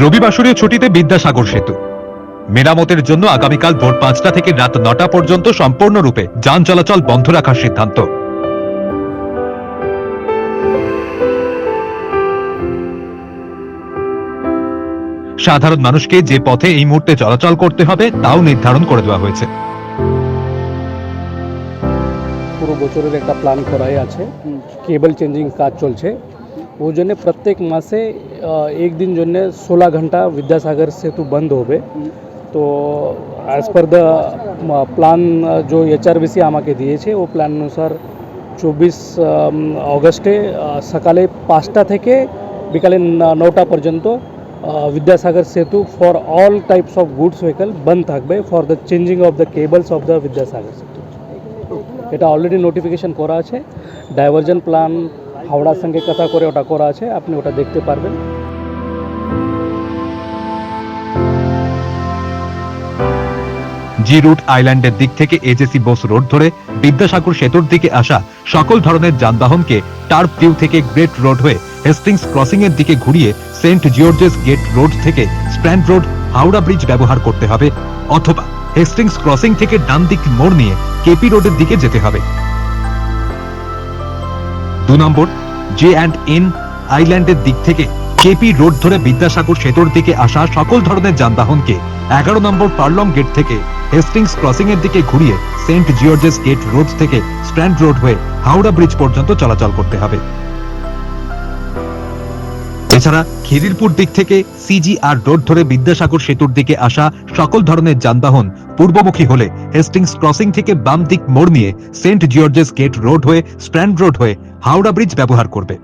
রবিবাসরীয় ছুটিতে বিদ্যাসাগর সেতু। মেরামতের জন্য আগামীকাল ভোর পাঁচটা থেকে রাত নটা পর্যন্ত সম্পূর্ণরূপে যান চলাচল বন্ধ রাখার সিদ্ধান্ত। সাধারণ মানুষকে যে পথে এই মুহূর্তে চলাচল করতে হবে তাও নির্ধারণ করে দেওয়া হয়েছে। পুরো বছরের একটা প্ল্যান করাই আছে। কেবল চেঞ্জিং কাজ চলছে। ওই জন্য প্রত্যেক মাসে আহ, একদিন জন্য ষোলো ঘন্টা বিদ্যাসাগর সেতু বন্ধ হবে তো অ্যাজ পার দ্য প্ল্যান जो एच আমাকে দিয়েছে ও প্ল্যান অনুসার চব্বিশ অগস্টে আহ, সকালে পাঁচটা থেকে বিকালে ন- নটা পর্যন্ত আহ, Vidyasagar Setu for all types of goods vehicle বন্ধ থাকবে for the changing of the cables of the Vidyasagar Setu এটা অলরেডি নোটিফিকেশন করা আছে ডাইভারজন প্ল্যান হাওড়ার সঙ্গে কথা করে ওটা করা আছে, আপনি ওটা দেখতে পারবেন। জি রুট আইল্যান্ডের দিক থেকে এজেসি বোস রোড ধরে বিদ্যাসাগর সেতুর দিকে আসা সকল ধরনের যানবাহনকে টার্প ভিউ থেকে গ্রেট রোড হয়ে হেস্টিংস ক্রসিং এর দিকে ঘুরিয়ে সেন্ট জিওর্জেস গেট রোড থেকে স্প্র্যান্ড রোড, হাওড়া ব্রিজ ব্যবহার করতে হবে, অথবা হেস্টিংস ক্রসিং থেকে ডান দিক মোড় নিয়ে কেপি রোডের দিকে যেতে হবে। দু নম্বর জে অ্যান্ড এন আইল্যান্ডের দিক থেকে কেপি রোড ধরে বিদ্যাসাগর সেতুর দিকে আসা সকল ধরনের যানবাহনকে এগারো নম্বর পার্লং গেট থেকে হেস্টিংস ক্রসিং এর দিকে ঘুরিয়ে সেন্ট জিওর্জেস গেট রোড থেকে স্ট্যান্ড রোড হয়ে হাওড়া ব্রিজ পর্যন্ত চলাচল করতে হবে। এছাড়া খিদিরপুর দিক থেকে সিজিআর রোড ধরে বিদ্যাসাগর সেতুর দিকে আসা সকল ধরনের যানবাহন পূর্বমুখী হলে হেস্টিংস ক্রসিং থেকে বাম দিক মোড় নিয়ে সেন্ট জর্জেস গেট রোড হয়ে স্ট্র্যান্ড রোড হয়ে হাওড়া ব্রিজ ব্যবহার করবে।